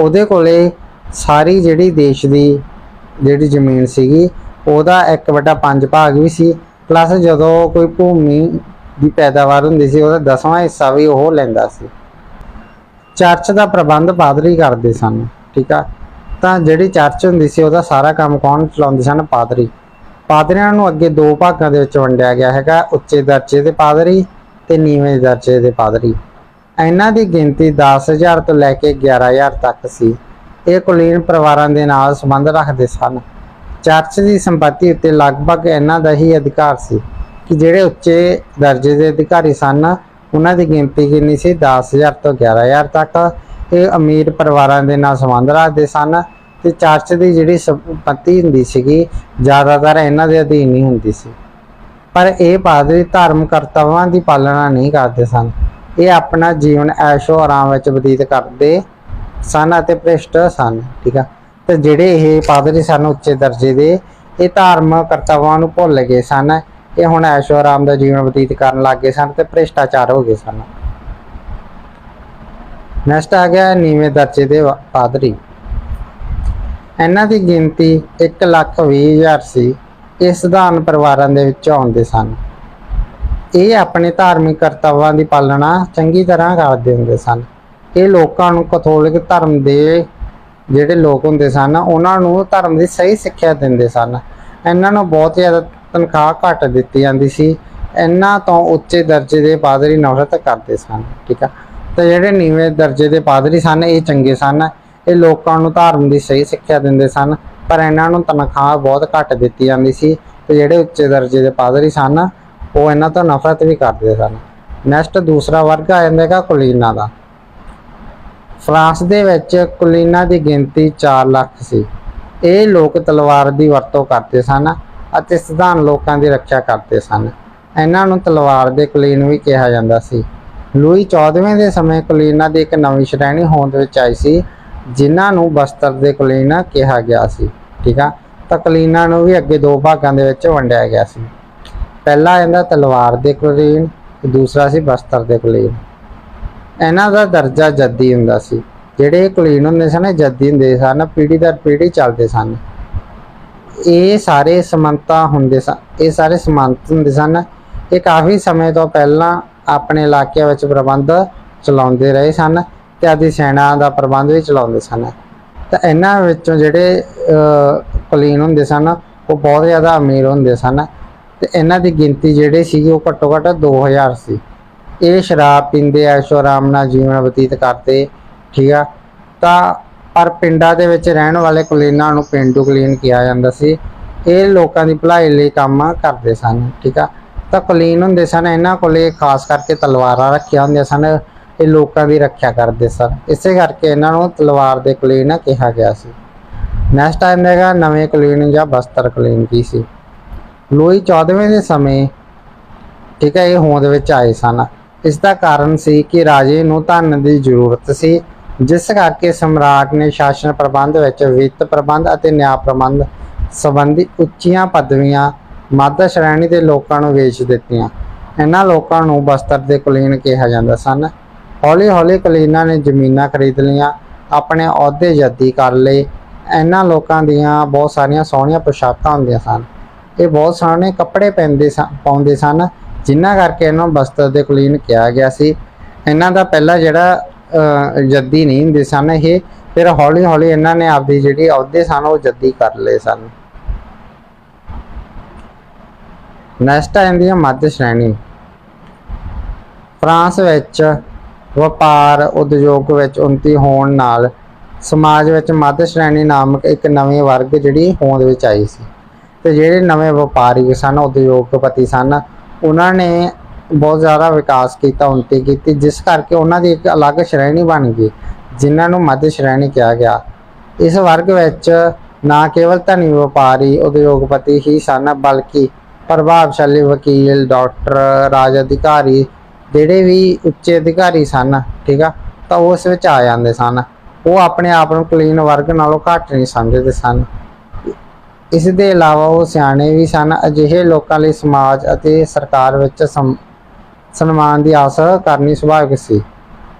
ਉਹਦੇ ਕੋਲੇ ਸਾਰੀ ਜਿਹੜੀ ਦੇਸ਼ ਦੀ ਜਿਹੜੀ ਜ਼ਮੀਨ ਸੀਗੀ, ਉਹਦਾ 1/5 ਭਾਗ ਵੀ ਸੀ ਪਲੱਸ ਜਦੋਂ ਕੋਈ ਭੂਮੀ ਦੀ ਪੈਦਾਵਾਰ ਹੁੰਦੀ ਸੀ, ਉਹਦਾ ਦਸਵਾਂ ਹਿੱਸਾ ਵੀ ਉਹ ਲੈਂਦਾ ਸੀ। ਚਰਚ ਦਾ ਪ੍ਰਬੰਧ ਪਾਦਰੀ ਕਰਦੇ ਸਨ, ਠੀਕ ਆ? ਤਾਂ ਜਿਹੜੀ ਚਰਚ ਹੁੰਦੀ ਸੀ, ਉਹਦਾ ਸਾਰਾ ਕੰਮ ਕੌਣ ਚਲਾਉਂਦੇ ਸਨ? ਪਾਦਰੀ। ਪਾਦਰੀਆਂ ਨੂੰ ਅੱਗੇ ਦੋ ਭਾਗਾਂ ਦੇ ਵਿੱਚ ਵੰਡਿਆ ਗਿਆ ਹੈਗਾ, ਉੱਚੇ ਦਰਜੇ ਦੇ ਪਾਦਰੀ ਤੇ ਨੀਵੇਂ ਦਰਜੇ ਦੇ ਪਾਦਰੀ। ਇਹਨਾਂ ਦੀ ਗਿਣਤੀ 10000 ਤੋਂ ਲੈ ਕੇ 11000 ਤੱਕ ਸੀ। ਇਹ ਕੁਲੀਨ ਪਰਿਵਾਰਾਂ ਦੇ ਨਾਲ ਸੰਬੰਧ ਰੱਖਦੇ ਸਨ। ਚਰਚ ਦੀ ਸੰਪਤੀ ਉੱਤੇ ਲਗਭਗ ਇਹਨਾਂ ਦਾ ਹੀ ਅਧਿਕਾਰ ਸੀ ਕਿ ਜਿਹੜੇ ਉੱਚੇ ਦਰਜੇ ਦੇ ਅਧਿਕਾਰੀ ਸਨ, ਉਹਨਾਂ ਦੀ ਗਿਣਤੀ ਕਿੰਨੀ ਸੀ? 10000 ਤੋਂ 11000 ਤੱਕ। ਇਹ ਅਮੀਰ ਪਰਿਵਾਰਾਂ ਦੇ ਨਾਲ ਸੰਬੰਧ ਰੱਖਦੇ ਸਨ ਤੇ ਚਰਚ ਦੀ ਜਿਹੜੀ ਸੰਪਤੀ ਹੁੰਦੀ ਸੀਗੀ, ਜ਼ਿਆਦਾਤਰ ਇਹਨਾਂ ਦੇ ਅਧੀਨ ਹੀ ਹੁੰਦੀ ਸੀ। ਪਰ ਇਹ ਪਾਦਰੀ ਧਰਮ ਕਰਤੱਵਾਂ ਦੀ ਪਾਲਣਾ ਨਹੀਂ ਕਰਦੇ ਸਨ। ਇਹ ਆਪਣਾ ਜੀਵਨ ਐਸ਼ੋ ਆਰਾਮ ਵਿੱਚ ਬਤੀਤ ਕਰਦੇ ਸਨ ਅਤੇ ਭ੍ਰਿਸ਼ਟ ਸਨ, ਠੀਕ ਆ? ਤੇ ਜਿਹੜੇ ਇਹ ਪਾਦਰੀ ਸਨ ਉੱਚੇ ਦਰਜੇ ਦੇ, ਇਹ ਧਾਰਮਿਕ ਕਰਤੱਵਾਂ ਨੂੰ ਭੁੱਲ ਗਏ ਸਨ। ਇਹ ਹੁਣ ਐਸ਼ੋ ਆਰਾਮ ਦਾ ਜੀਵਨ ਬਤੀਤ ਕਰਨ ਲੱਗ ਗਏ ਸਨ ਤੇ ਭ੍ਰਿਸ਼ਟਾਚਾਰ ਹੋ ਗਏ ਸਨ। ਨੈਕਸਟ ਆ ਗਿਆ ਨੀਵੇਂ ਦਰਜੇ ਦੇ ਪਾਦਰੀ ਇਹਨਾਂ ਦੀ ਗਿਣਤੀ 120000 ਸੀ। ਇਹ ਸਧਾਰਨ ਪਰਿਵਾਰਾਂ ਦੇ ਵਿੱਚ ਆਉਂਦੇ ਸਨ। ਇਹ ਆਪਣੇ ਧਾਰਮਿਕ ਕਰਤੱਵਾਂ ਦੀ ਪਾਲਣਾ ਚੰਗੀ ਤਰ੍ਹਾਂ ਕਰਦੇ ਹੁੰਦੇ ਸਨ। ਇਹ ਲੋਕਾਂ ਨੂੰ ਕੈਥੋਲਿਕ ਧਰਮ ਦੇ ਜਿਹੜੇ ਲੋਕ ਹੁੰਦੇ ਸਨ, ਉਹਨਾਂ ਨੂੰ ਧਰਮ ਦੀ ਸਹੀ ਸਿੱਖਿਆ ਦਿੰਦੇ ਸਨ। ਇਹਨਾਂ ਨੂੰ ਬਹੁਤ ਜ਼ਿਆਦਾ ਤਨਖਾਹ ਘੱਟ ਦਿੱਤੀ ਜਾਂਦੀ ਸੀ। ਇਹਨਾਂ ਤੋਂ ਉੱਚੇ ਦਰਜੇ ਦੇ ਪਾਦਰੀ ਨਫ਼ਰਤ ਕਰਦੇ ਸਨ, ਠੀਕ ਆ? ਤੇ ਜਿਹੜੇ ਨੀਵੇਂ ਦਰਜੇ ਦੇ ਪਾਦਰੀ ਸਨ, ਇਹ ਚੰਗੇ ਸਨ। ਇਹ ਲੋਕਾਂ ਨੂੰ ਧਰਮ ਦੀ ਸਹੀ ਸਿੱਖਿਆ ਦਿੰਦੇ ਸਨ, ਪਰ ਇਹਨਾਂ ਨੂੰ ਤਨਖਾਹ ਬਹੁਤ ਘੱਟ ਦਿੱਤੀ ਜਾਂਦੀ ਸੀ। ਤੇ ਜਿਹੜੇ ਉੱਚੇ ਦਰਜੇ ਦੇ ਪਾਦਰੀ ਸਨ, ਉਹ ਇਹਨਾਂ ਤੋਂ ਨਫ਼ਰਤ ਵੀ ਕਰਦੇ ਸਨ। ਨੈਕਸਟ ਦੂਸਰਾ ਵਰਗ ਆ ਜਾਂਦਾ ਹੈਗਾ ਕੁਲੀਨਾਂ ਦਾ। ਫਰਾਂਸ ਦੇ ਵਿੱਚ ਕੁਲੀਨਾਂ ਦੀ ਗਿਣਤੀ 4 ਲੱਖ ਸੀ। ਇਹ ਲੋਕ ਤਲਵਾਰ ਦੀ ਵਰਤੋਂ ਕਰਦੇ ਸਨ ਅਤੇ ਸਧਾਰਨ ਲੋਕਾਂ ਦੀ ਰੱਖਿਆ ਕਰਦੇ ਸਨ। ਇਹਨਾਂ ਨੂੰ ਤਲਵਾਰ ਦੇ ਕੁਲੀਨ ਵੀ ਕਿਹਾ ਜਾਂਦਾ ਸੀ। ਲੂਈ 14ਵੇਂ ਦੇ ਸਮੇਂ ਕੁਲੀਨਾਂ ਦੀ ਇੱਕ ਨਵੀਂ ਸ਼੍ਰੇਣੀ ਹੋਂਦ ਵਿੱਚ ਆਈ ਸੀ, ਜਿਨ੍ਹਾਂ ਨੂੰ ਬਸਤਰ ਦੇ ਕੁਲੀਨ ਕਿਹਾ ਗਿਆ ਸੀ। ਠੀਕ ਆ? ਤਾਂ ਕੁਲੀਨਾਂ ਨੂੰ ਵੀ ਅੱਗੇ ਦੋ ਭਾਗਾਂ ਦੇ ਵਿੱਚ ਵੰਡਿਆ ਗਿਆ ਸੀ। ਪਹਿਲਾ ਆਂਦਾ ਤਲਵਾਰ ਦੇ ਕੁਲੀਨ ਤੇ ਦੂਸਰਾ ਸੀ ਬਸਤਰ ਦੇ ਕੁਲੀਨ। ਇਹਨਾਂ ਦਾ ਦਰਜਾ ਜੱਦੀ ਹੁੰਦਾ ਸੀ। ਜਿਹੜੇ ਕੁਲੀਨ ਹੁੰਦੇ ਸਨ, ਇਹ ਜੱਦੀ ਹੁੰਦੇ ਸਨ, ਪੀੜ੍ਹੀ ਦਰ ਪੀੜ੍ਹੀ ਚੱਲਦੇ ਸਨ। ਇਹ ਸਾਰੇ ਸਮੰਤਾ ਹੁੰਦੇ ਸਨ, ਇਹ ਸਾਰੇ ਸਮੰਤ ਹੁੰਦੇ ਸਨ। ਇਹ ਕਾਫੀ ਸਮੇਂ ਤੋਂ ਪਹਿਲਾਂ ਆਪਣੇ ਇਲਾਕਿਆਂ ਵਿੱਚ ਪ੍ਰਬੰਧ ਚਲਾਉਂਦੇ ਰਹੇ ਸਨ ਤੇ ਆਦੀ ਸੈਨਾ ਦਾ ਪ੍ਰਬੰਧ ਵੀ ਚਲਾਉਂਦੇ ਸਨ। ਤਾਂ ਇਹਨਾਂ ਵਿੱਚੋਂ ਜਿਹੜੇ ਕੁਲੀਨ ਹੁੰਦੇ ਸਨ, ਉਹ ਬਹੁਤ ਜ਼ਿਆਦਾ ਅਮੀਰ ਹੁੰਦੇ ਸਨ। ਤੇ ਇਹਨਾਂ ਦੀ ਗਿਣਤੀ ਜਿਹੜੇ ਸੀਗੀ, ਉਹ ਘੱਟੋ ਘੱਟ 2000 ਸੀ। ਇਹ ਸ਼ਰਾਬ ਪੀਂਦੇ ਐਸ਼ੋ ਆਰਾਮ ਨਾਲ ਜੀਵਨ ਬਤੀਤ ਕਰਦੇ, ਠੀਕ ਆ? ਤਾਂ ਪਰ ਪਿੰਡਾਂ ਦੇ ਵਿੱਚ ਰਹਿਣ ਵਾਲੇ ਕੁਲੀਨਾਂ ਨੂੰ ਪਿੰਡੂ ਕੁਲੀਨ ਕਿਹਾ ਜਾਂਦਾ ਸੀ। ਇਹ ਲੋਕਾਂ ਦੀ ਭਲਾਈ ਲਈ ਕੰਮ ਕਰਦੇ ਸਨ, ਠੀਕ ਆ? ਤਾਂ ਕੁਲੀਨ ਹੁੰਦੇ ਸਨ, ਇਹਨਾਂ ਕੋਲੇ ਖਾਸ ਕਰਕੇ ਤਲਵਾਰਾਂ ਰੱਖੀਆਂ ਹੁੰਦੀਆਂ ਸਨ, ਇਹ ਲੋਕਾਂ ਦੀ ਰੱਖਿਆ ਕਰਦੇ ਸਨ। ਇਸੇ ਕਰਕੇ ਇਹਨਾਂ ਨੂੰ ਤਲਵਾਰ ਦੇ ਕੁਲੀਨ ਕਿਹਾ ਗਿਆ ਸੀ। ਨੈਕਸਟ ਟਾਈਮ ਹੈਗਾ ਨਵੇਂ ਕੁਲੀਨ ਜਾਂ ਬਸਤਰ ਕੁਲੀਨ ਕੀ ਸੀ? ਲੋਈ 14ਵੇਂ ਦੇ ਸਮੇਂ, ਠੀਕ ਹੈ ਇਹ ਹੋਂਦ ਵਿੱਚ ਆਏ ਸਨ। ਇਸ ਦਾ ਕਾਰਨ ਸੀ ਕਿ ਰਾਜੇ ਨੂੰ ਧਨ ਦੀ ਜ਼ਰੂਰਤ ਸੀ, ਜਿਸ ਕਰਕੇ ਸਮਰਾਟ ਨੇ ਸ਼ਾਸਨ ਪ੍ਰਬੰਧ ਵਿੱਚ ਵਿੱਤ ਪ੍ਰਬੰਧ ਅਤੇ ਨਿਆਂ ਪ੍ਰਬੰਧ ਸੰਬੰਧੀ ਉੱਚੀਆਂ ਪਦਵੀਆਂ ਮੱਧ ਸ਼੍ਰੇਣੀ ਦੇ ਲੋਕਾਂ ਨੂੰ ਵੇਚ ਦਿੱਤੀਆਂ। ਇਹਨਾਂ ਲੋਕਾਂ ਨੂੰ ਬਸਤਰ ਦੇ ਕੁਲੀਨ ਕਿਹਾ ਜਾਂਦਾ ਸਨ। ਹੌਲੀ ਹੌਲੀ ਕੁਲੀਨਾਂ ਨੇ ਜ਼ਮੀਨਾਂ ਖਰੀਦ ਲਈਆਂ, ਆਪਣੇ ਅਹੁਦੇ ਜੱਦੀ ਕਰ ਲਏ। ਇਹਨਾਂ ਲੋਕਾਂ ਦੀਆਂ ਬਹੁਤ ਸਾਰੀਆਂ ਸੋਹਣੀਆਂ ਪੋਸ਼ਾਕਾਂ ਹੁੰਦੀਆਂ ਸਨ। ਇਹ ਬਹੁਤ ਸੋਹਣੇ ਕੱਪੜੇ ਪਹਿਨਦੇ ਸਨ, ਪਾਉਂਦੇ ਸਨ ਜਿਨ੍ਹਾਂ ਕਰਕੇ ਇਹਨਾਂ ਨੂੰ ਬਸਤਰ ਦੇ ਕੁਲੀਨ ਕਿਹਾ ਗਿਆ ਸੀ ਇਹਨਾਂ ਦਾ ਪਹਿਲਾ ਜਿਹੜਾ ਅਹ, ਜੱਦੀ ਨਹੀਂ ਹੁੰਦੇ ਸਨ ਇਹ ਫਿਰ ਹੌਲੀ ਹੌਲੀ ਇਹਨਾਂ ਨੇ ਆਪਦੀ ਜਿਹੜੀ ਅਹੁਦੇ ਸਨ ਉਹ ਜੱਦੀ ਕਰ ਲਏ ਸਨ। ਨੈਕਸਟ ਆਉਂਦੀ ਹੈ ਮੱਧ ਸ਼੍ਰੇਣੀ। ਫਰਾਂਸ ਵਿੱਚ ਵਪਾਰ ਉਦਯੋਗ ਵਿੱਚ ਉન્નਤੀ ਹੋਣ ਨਾਲ ਸਮਾਜ ਵਿੱਚ ਮੱਧ ਸ਼੍ਰੇਣੀ ਨਾਮਕ ਇੱਕ ਨਵੇਂ ਵਰਗ ਜਿਹੜੀ ਹੋਂਦ ਵਿੱਚ ਆਈ ਸੀ। ਤੇ ਜਿਹੜੇ ਨਵੇਂ ਵਪਾਰੀ ਸਨ ਉਦਯੋਗਪਤੀ ਸਨ ਉਹਨਾਂ ਨੇ ਬਹੁਤ ਜ਼ਿਆਦਾ ਵਿਕਾਸ ਕੀਤਾ, ਉਨਤੀ ਕੀਤੀ, ਜਿਸ ਕਰਕੇ ਉਹਨਾਂ ਦੀ ਇੱਕ ਅਲੱਗ ਸ਼੍ਰੇਣੀ ਬਣ ਗਈ, ਜਿਨ੍ਹਾਂ ਨੂੰ ਮੱਧ ਸ਼੍ਰੇਣੀ ਕਿਹਾ ਗਿਆ। ਇਸ ਵਰਗ ਵਿੱਚ ਨਾ ਕੇਵਲ ਧਨੀ ਵਪਾਰੀ, ਉਦਯੋਗਪਤੀ ਹੀ ਸਨ, ਬਲਕਿ ਪ੍ਰਭਾਵਸ਼ਾਲੀ ਵਕੀਲ, ਡਾਕਟਰ, ਰਾਜ ਅਧਿਕਾਰੀ, ਜਿਹੜੇ ਵੀ ਉੱਚੇ ਅਧਿਕਾਰੀ ਸਨ, ਠੀਕ ਆ, ਤਾਂ ਉਹ ਉਸ ਵਿੱਚ ਆ ਜਾਂਦੇ ਸਨ। ਉਹ ਆਪਣੇ ਆਪ ਨੂੰ ਕਲੀਨ ਵਰਗ ਨਾਲੋਂ ਘੱਟ ਨਹੀਂ ਸਮਝਦੇ ਸਨ। ਇਸ ਦੇ ਇਲਾਵਾ ਉਹ ਸਿਆਣੇ ਵੀ ਸਨ, ਅਜਿਹੇ ਲੋਕਾਂ ਲਈ ਸਮਾਜ ਅਤੇ ਸਰਕਾਰ ਵਿੱਚ ਸਮ- ਸਨਮਾਨ ਦੀ ਆਸ ਕਰਨੀ ਸੁਭਾਵਿਕ ਸੀ।